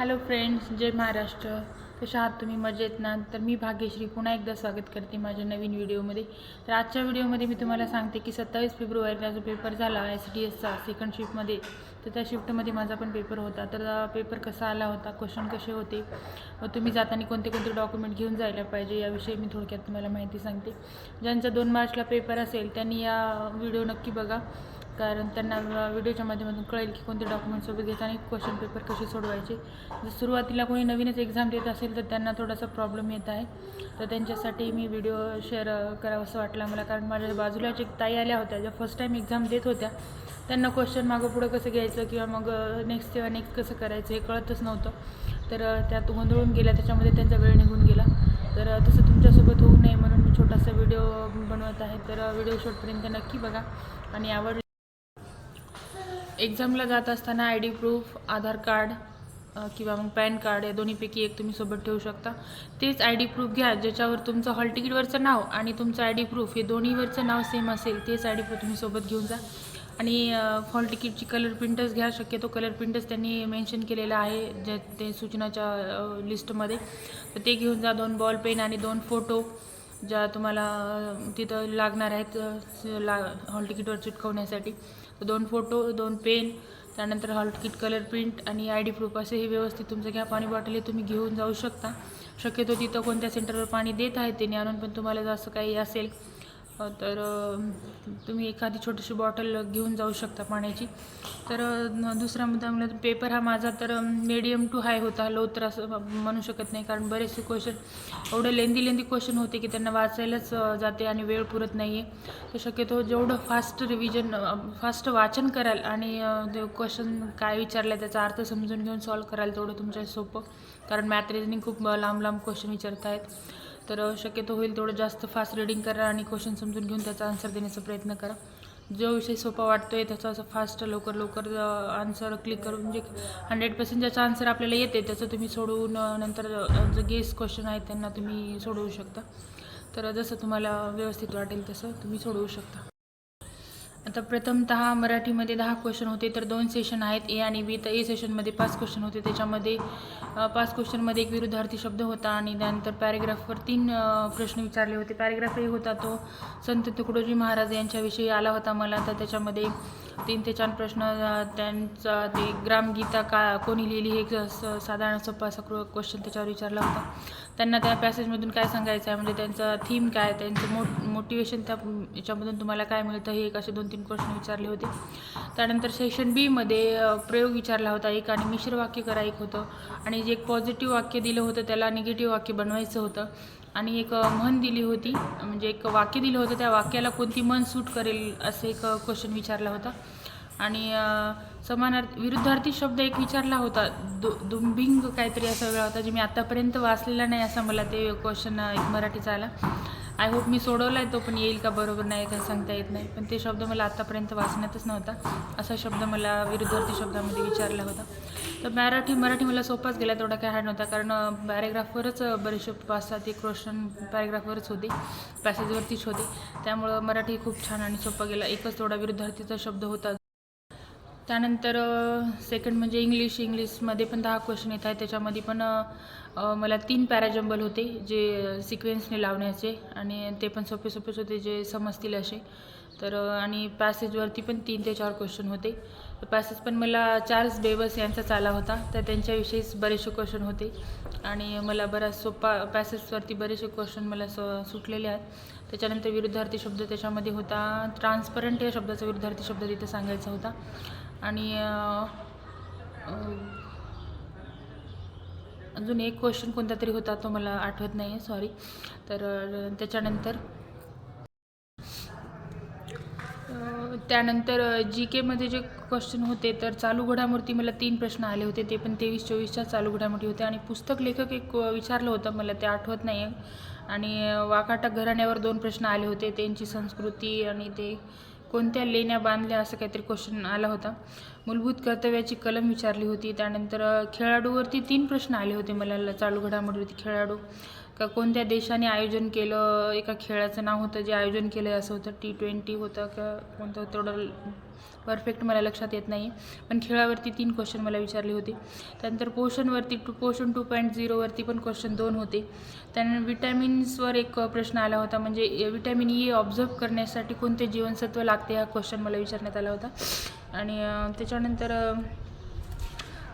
Hello friends जय महाराष्ट्र. कशा आहात तुम्ही? मजेत ना? तर मी भाग्यश्री पुन्हा एकदा स्वागत करते माझ्या नवीन व्हिडिओमध्ये. तर आजच्या व्हिडिओमध्ये मी तुम्हाला सांगते की सत्तावीस फेब्रुवारीला जो पेपर झाला एस डी एसचा सेकंड शिफ्टमध्ये तर त्या शिफ्टमध्ये माझा पण पेपर होता. तर पेपर कसा आला होता क्वेश्चन कसे होते व तुम्ही जाताना कोणते कोणते डॉक्युमेंट घेऊन जायला पाहिजे याविषयी मी थोडक्यात तुम्हाला माहिती सांगते. ज्यांचा दोन मार्चला पेपर असेल त्यांनी या व्हिडिओ नक्की बघा. कारण त्यांना व्हिडिओच्या माध्यमातून कळेल की कोणते डॉक्युमेंट सोबत घ्यायचं आणि क्वेश्चन पेपर कसे सोडवायचे. जर सुरुवातीला कोणी नवीनच एक्झाम देत असेल तर त्यांना थोडासा प्रॉब्लेम येत आहे. तर त्यांच्यासाठी मी व्हिडिओ शेअर करावं असं वाटलं मला. कारण माझ्या बाजूलाच एक ताई आल्या होत्या ज्या फर्स्ट टाईम एक्झाम देत होत्या त्यांना क्वेश्चन मागं पुढं कसं घ्यायचं किंवा मग नेक्स्ट किंवा नेक्स्ट कसं करायचं हे कळतच नव्हतं. तर त्यात गोंधळून गेल्या त्याच्यामध्ये त्यांचा वेळ निघून गेला. तर तसं तुमच्यासोबत होऊ नये म्हणून मी छोटासा व्हिडिओ बनवत आहे. तर व्हिडिओ शॉर्टपर्यंत नक्की बघा. आणि आवड एक्झामला जात असताना I D proof Aadhaar card किंवा मग पॅन कार्ड या दोन्हीपैकी एक तुम्ही सोबत ठेवू शकता. तेच आय डी प्रूफ घ्या ज्याच्यावर तुमचं हॉल तिकीटवरचं नाव आणि तुमचं आय डी प्रूफ हे दोन्हीवरचं नाव सेम असेल तेच आय डी प्रूफ तुम्ही सोबत घेऊन जा. आणि हॉल तिकीटची कलर प्रिंटच घ्या शक्यतो कलर प्रिंटच त्यांनी मेन्शन केलेलं आहे ज्या ते सूचनाच्या लिस्टमध्ये तर ते घेऊन जा दोन बॉल पेन आणि दोन फोटो ज्या तुम्हाला तिथं लागणार आहेत ला हॉल तिकीटवर चिटकवण्यासाठी. दोन फोटो दोन पेन त्यानंतर हॉल कलर प्रिंट आणि आय डी प्रूफ असे हे व्यवस्थित तुमचं घ्या. पाणी बॉटल हे तुम्ही घेऊन जाऊ शकता. शक्यतो तिथं कोणत्या सेंटरवर पाणी देत आहेत त्यांनी आणून पण तुम्हाला जर असं काही असेल तर तुम्ही एखादी छोटीशी बॉटल घेऊन जाऊ शकता पाण्याची. तर दुसरा मुद्दा म्हणलं तर पेपर हा माझा तर मीडियम टू हाय होता. लो तर असं म्हणू शकत नाही. कारण बरेचसे क्वेश्चन एवढे लेंदी लेंदी क्वेश्चन होते की त्यांना वाचायलाच जाते आणि वेळ पुरत नाही आहे तर शक्यतो जेवढं फास्ट रिव्हिजन फास्ट वाचन कराल आणि ते क्वेश्चन काय विचारलं त्याचा अर्थ समजून घेऊन सॉल्व कराल तेवढं तुमच्या सोपं. कारण मॅथ रिजनिंग खूप लांब लांब क्वेश्चन विचारत आहेत तर शक्यतो होईल तेवढं जास्त फास्ट रीडिंग करा आणि क्वेश्चन समजून घेऊन त्याचा आन्सर देण्याचा प्रयत्न करा. जो विषय सोपा वाटतो आहे त्याचा असं फास्ट लवकर लवकर आन्सर क्लिक करून म्हणजे हंड्रेड पर्सेंट ज्याचा आन्सर आपल्याला येते त्याचं तुम्ही सोडवून नंतर जे गेस क्वेश्चन आहेत त्यांना तुम्ही सोडवू शकता. तर जसं तुम्हाला व्यवस्थित वाटेल तसं तुम्ही सोडवू शकता. आता प्रथमतः मराठीमध्ये दहा क्वेश्चन होते तर दोन सेशन आहेत ए आणि बी तर ए सेशनमध्ये पाच क्वेश्चन होते. त्याच्यामध्ये पाच क्वेश्चनमध्ये एक विरुद्धार्थी शब्द होता आणि त्यानंतर पॅरेग्राफवर तीन प्रश्न विचारले होते. पॅरेग्राफ एक होता तो संत तुकडोजी महाराज यांच्याविषयी आला होता मला. तर त्याच्यामध्ये तीन ते चार प्रश्न त्यांचा ते ग्रामगीता का कोणी लिहिली हे स- साधारण सोपा असा क्वेश्चन त्याच्यावर विचारला होता. त्यांना त्या पॅसेजमधून काय सांगायचं आहे? म्हणजे त्यांचं थीम काय त्यांचं मो मोटिवेशन त्या याच्यामधून तुम्हाला काय मिळतं? हे एक असे दोन तीन प्रश्न विचारले होते. त्यानंतर सेक्शन बीमध्ये प्रयोग विचारला होता एक आणि मिश्र वाक्य करा एक होतं. आणि जे एक पॉझिटिव्ह वाक्य दिलं होतं त्याला निगेटिव्ह वाक्य बनवायचं होतं. आणि एक म्हण दिली होती. म्हणजे एक वाक्य दिलं होतं. त्या वाक्याला कोणती मन सूट करेल असं एक क्वेश्चन विचारला होता. आणि समानार्थी समानार्थ विरुद्धार्थी शब्द एक विचारला होता. दु दुंबिंग काहीतरी असा वेगळा होता जे मी आत्तापर्यंत वाचलेला नाही असा मला ते क्वेश्चन एक मराठीचा आला. आय होप मी सोडवला आहे तो पण येईल का बरोबर नाही का सांगता येत नाही. पण ते शब्द मला आत्तापर्यंत वाचण्यातच नव्हता. असा शब्द मला विरुद्धार्थी शब्दामध्ये विचारला होता. तर मराठी मराठी मला सोपाच गेला तेवढा काय हार्ड नव्हता. कारण पॅरेग्राफवरच बरेचसे पाच सात एक क्वेश्चन पॅरेग्राफवरच होते. पॅसेजवरतीच होते. त्यामुळं मराठी खूप छान आणि सोपा गेला. एकच थोडा विरुद्धार्थीचा शब्द होता. त्यानंतर सेकंड म्हणजे इंग्लिश इंग्लिशमध्ये पण दहा क्वेश्चन येत आहेत. त्याच्यामध्ये पण मला तीन पॅराजंबल होते जे सिक्वेन्सने लावण्याचे आणि ते पण सोपे सोपेच होते जे समजतील असे. तर आणि पॅसेजवरती पण तीन ते चार क्वेश्चन होते. पॅसेज पण मला चार्ल्स बेबस यांचाच आला होता. तर त्यांच्याविषयीच बरेचसे क्वेश्चन होते. आणि मला बराच सोपा पॅसेजवरती बरेचसे क्वेश्चन मला स सुटलेले आहेत. त्याच्यानंतर विरुद्धार्थी शब्द त्याच्यामध्ये होता. ट्रान्सपरंट या शब्दाचा विरुद्धार्थी शब्द तिथे सांगायचा होता. आणि अजून एक क्वेश्चन कोणता तरी होता तो मला आठवत नाही आहे सॉरी तर त्याच्यानंतर त्यानंतर जी केमध्ये जे क्वेश्चन होते तर चालू घडामोडी मला तीन प्रश्न आले होते ते पण तेवीस चोवीसच्या चालू घडामोडी होते. आणि पुस्तक लेखक एक विचारलं होतं मला ते आठवत नाही आहे आणि वाकाटक वाकाटा घराण्यावर दोन प्रश्न आले होते त्यांची संस्कृती आणि ते कोणत्या लेण्या बांधल्या असं काहीतरी क्वेश्चन आला होता. मूलभूत कर्तव्याची कलम विचारली होती. त्यानंतर खेळाडूवरती तीन प्रश्न आले होते मला चालू घडामोडीवरती. खेळाडू का कोणत्या देशाने आयोजन केलं एका खेळाचं नाव होतं जे आयोजन केलं आहे असं होतं. टी ट्वेंटी होतं का कोणतं तेवढं परफेक्ट मला लक्षात येत नाही. पण खेळावरती तीन क्वेश्चन मला विचारले होते. त्यानंतर पोषणवरती टू पोषण टू पॉईंट झिरोवरती पण क्वेश्चन दोन होते. त्यानंतर विटॅमिन्सवर एक प्रश्न आला होता. म्हणजे विटॅमिन ई ऑब्झर्व करण्यासाठी कोणते जीवनसत्व लागते हा क्वेश्चन मला विचारण्यात आला होता. आणि त्याच्यानंतर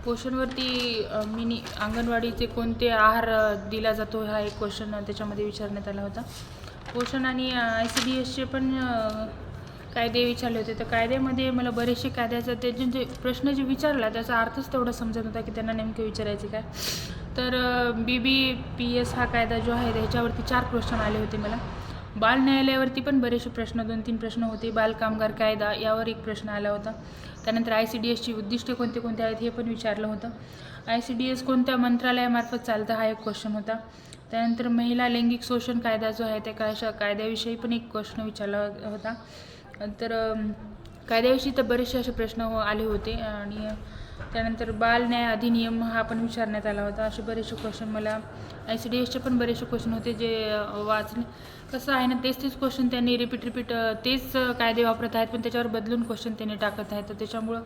पोषणवरती मिनी अंगणवाडीचे कोणते आहार दिला जातो हा एक क्वेश्चन त्याच्यामध्ये विचारण्यात आला होता. पोषण आणि आय सी डी एसचे पण कायदे विचारले होते. तर कायद्यामध्ये मला बरेचसे कायद्याचा ते जे प्रश्न जे विचारला त्याचा अर्थच तेवढा समजत होता की त्यांना नेमके विचारायचे काय. तर बी बी पी एस हा कायदा जो आहे त्याच्यावरती चार क्वेश्चन आले होते मला. बाल न्यायालयावरती पण बरेचसे प्रश्न दोन तीन प्रश्न होते. बाल कामगार कायदा यावर एक प्रश्न आला होता. त्यानंतर आय सी डी एसची उद्दिष्टे कोणते कोणते आहेत हे पण विचारलं होतं. आय सी डी एस कोणत्या मंत्रालयामार्फत चालतं हा एक क्वेश्चन होता. त्यानंतर महिला लैंगिक शोषण कायदा जो आहे त्या कायशा कायद्याविषयी पण एक प्रश्न विचारला होता. तर कायद्याविषयी तर बरेचसे असे प्रश्न आले होते आणि त्यानंतर बाल न्याय अधिनियम हा पण विचारण्यात आला होता. असे बरेचसे क्वेश्चन मला आय सी डी एसचे पण बरेचसे क्वेश्चन होते जे वाचणे कसं आहे ना तेच तेच क्वेश्चन त्यांनी रिपीट रिपीट तेच कायदे वापरत आहेत पण त्याच्यावर बदलून क्वेश्चन त्यांनी टाकत आहेत. तर त्याच्यामुळं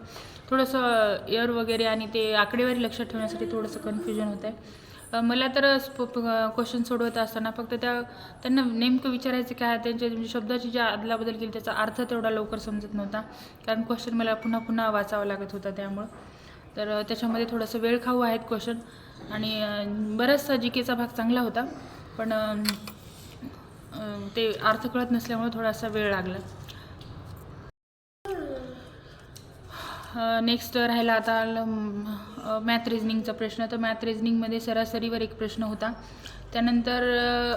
थोडंसं एअर वगैरे आणि ते आकडेवारी लक्षात ठेवण्यासाठी थोडंसं कन्फ्युजन होत आहे. मला तर क्वेश्चन सोडवत असताना फक्त त्या त्यांना नेमकं विचारायचं काय त्यांच्या म्हणजे शब्दाची ज्या अदलाबदल केली त्याचा अर्थ तेवढा लवकर समजत नव्हता. कारण क्वेश्चन मला पुन्हा पुन्हा वाचावा लागत होता त्यामुळं. तर त्याच्यामध्ये थोडंसं वेळ खाऊ आहेत क्वेश्चन. आणि बराचसा जी केचा भाग चांगला होता. पण ते अर्थ कळत नसल्यामुळे थोडासा वेळ लागला. नेक्स्ट राहिला आता मॅथ रिझनिंगचा प्रश्न. तर मॅथ रिझनिंगमध्ये सरासरीवर एक प्रश्न होता. त्यानंतर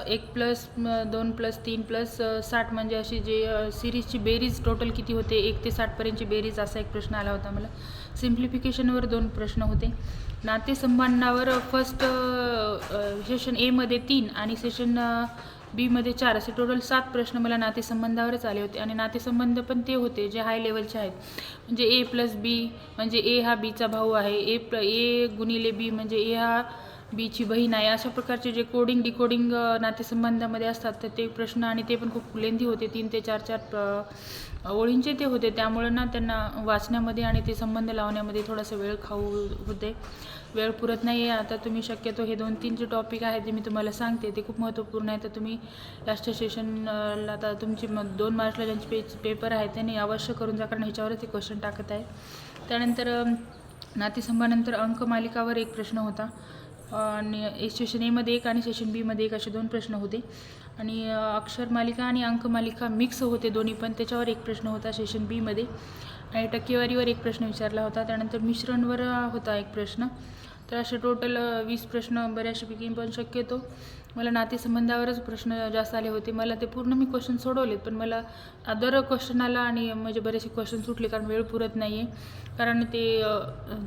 एक प्लस दोन प्लस तीन प्लस साठ म्हणजे अशी जे सिरीजची बेरीज टोटल किती होते? एक ते साठपर्यंतची बेरीज असा एक प्रश्न आला होता मला. सिम्प्लिफिकेशनवर दोन प्रश्न होते. नातेसंबंधावर फर्स्ट सेशन एमध्ये तीन आणि सेशन बीमध्ये चार असे टोटल सात प्रश्न मला नातेसंबंधावरच आले होते. आणि नातेसंबंध पण ते होते जे हाय लेवलचे आहेत. म्हणजे ए प्लस बी म्हणजे ए हा बीचा भाऊ आहे. ए प्ल ए गुणिले बी म्हणजे ए हा बीची बहीण आहे. अशा प्रकारचे जे कोडिंग डिकोडिंग नातेसंबंधामध्ये असतात तर ते प्रश्न आणि ते पण खूप लेंदी होते. तीन ते चार चार ओळींचे ते होते. त्यामुळं ना त्यांना वाचण्यामध्ये आणि ते संबंध लावण्यामध्ये थोडासा वेळ खाऊ होते. वेळ पुरत नाही आहे आता तुम्ही शक्यतो हे दोन तीन जे टॉपिक आहेत जे मी तुम्हाला सांगते ते खूप महत्त्वपूर्ण आहे तर तुम्ही लास्ट सेशनला आता तुमची मग दोन मार्चला ज्यांचे पेज पेपर आहेत त्यांनी अवश्य करून जा. कारण ह्याच्यावरच ते क्वेश्चन टाकत आहे त्यानंतर अम, नातेसंबानंतर अंकमालिकावर एक प्रश्न होता. आणि सेशन एमध्ये एक आणि सेशन बीमध्ये एक असे दोन प्रश्न होते. आणि अक्षर मालिका आणि अंकमालिका मिक्स होते दोन्ही पण त्याच्यावर एक प्रश्न होता सेशन बीमध्ये आणि टक्केवारीवर एक प्रश्न विचारला होता. त्यानंतर मिश्रणवर होता एक प्रश्न. तर असे टोटल वीस प्रश्न बऱ्याचपैकी पण शक्यतो. मला नातेसंबंधावरच प्रश्न जास्त आले होते. मला ते पूर्ण मी क्वेश्चन सोडवलेत पण मला अदर क्वेश्चन आला आणि म्हणजे बरेचसे क्वेश्चन सुटले कारण वेळ पुरत नाही आहे कारण ते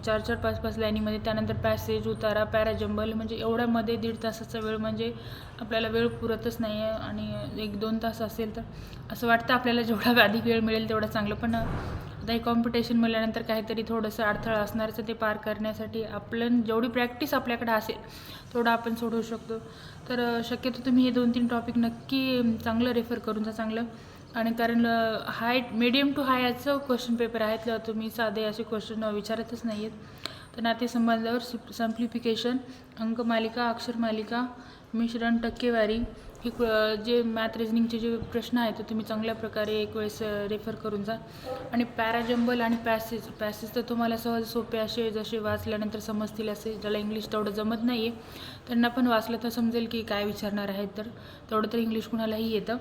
चार चार पाच पाच लाईनीमध्ये त्यानंतर पॅसेज उतारा पॅराजंबल म्हणजे एवढ्यामध्ये दीड तासाचा वेळ म्हणजे आपल्याला वेळ पुरतच नाही आहे आणि एक दोन तास असेल तर असं वाटतं आपल्याला जेवढा अधिक वेळ मिळेल तेवढं चांगलं. पण आता कॉम्पिटिशन मिळाल्यानंतर काहीतरी थोडंसं अडथळा असणारचं ते पार करण्यासाठी आपलं जेवढी प्रॅक्टिस आपल्याकडे असेल तेवढं आपण सोडवू शकतो. तर शक्यतो तुम्ही हे दोन तीन टॉपिक नक्की चांगलं रेफर करून जा चांगलं. आणि कारण हाय मिडियम टू हाय याचं क्वेश्चन पेपर आहेत तुम्ही साधे असे क्वेश्चन विचारतच नाही आहेत तर नातेसंबंधावर सिम्प्लिफिकेशन अंकमालिका अक्षरमालिका मिश्रण टक्केवारी ही जे मॅथ रिजनिंगचे जे प्रश्न आहेत ते तुम्ही चांगल्या प्रकारे एक वेळेस रेफर करून जा. आणि पॅराजंबल आणि पॅसेज पॅसेज तर तुम्हाला सहज सोपे असे जसे वाचल्यानंतर समजतील असे. ज्याला इंग्लिश तेवढं जमत नाही आहे त्यांना पण वाचलं तर समजेल की काय विचारणार आहेत तर. तेवढं तर इंग्लिश कुणालाही येतं.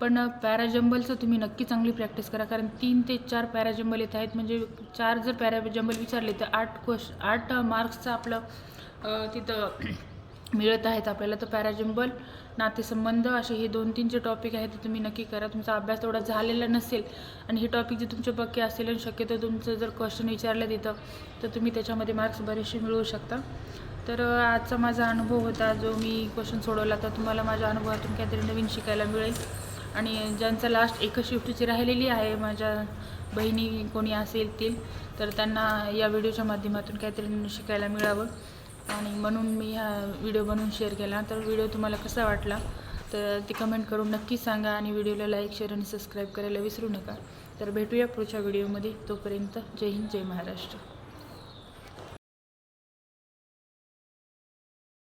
पण पॅराजंबलचं तुम्ही नक्की चांगली प्रॅक्टिस करा. कारण तीन ते चार पॅराजंबल येत आहेत. म्हणजे चार जर पॅराजंबल विचारले तर आठ क्वेश आठ मार्क्सचं आपलं तिथं मिळत आहेत. आपल्याला तर पॅराजंबल नातेसंबंध असे हे दोन तीन जे टॉपिक आहेत ते तुम्ही नक्की करा. तुमचा अभ्यास तेवढा झालेला नसेल आणि हे टॉपिक जे तुमचे पक्के असेल आणि शक्यतो तुमचं जर क्वेश्चन विचारलं तिथं तर तुम्ही त्याच्यामध्ये मार्क्स बरेचसे मिळवू शकता. तर आजचा माझा अनुभव होता जो मी क्वेश्चन सोडवला तर तुम्हाला माझ्या अनुभवातून काहीतरी नवीन शिकायला मिळेल. आणि ज्यांचं लास्ट एकच शिफ्टची राहिलेली आहे माझ्या बहिणी कोणी असेल तील तर त्यांना या व्हिडिओच्या माध्यमातून काहीतरी शिकायला मिळावं. आणि म्हणून मी हा व्हिडिओ बनवून शेअर केला. तर व्हिडिओ तुम्हाला कसा वाटला तर ती कमेंट करून नक्की सांगा आणि व्हिडिओला लाईक शेअर आणि सबस्क्राईब करायला विसरू नका. तर भेटूया पुढच्या व्हिडिओमध्ये. तोपर्यंत जय हिंद जय महाराष्ट्र.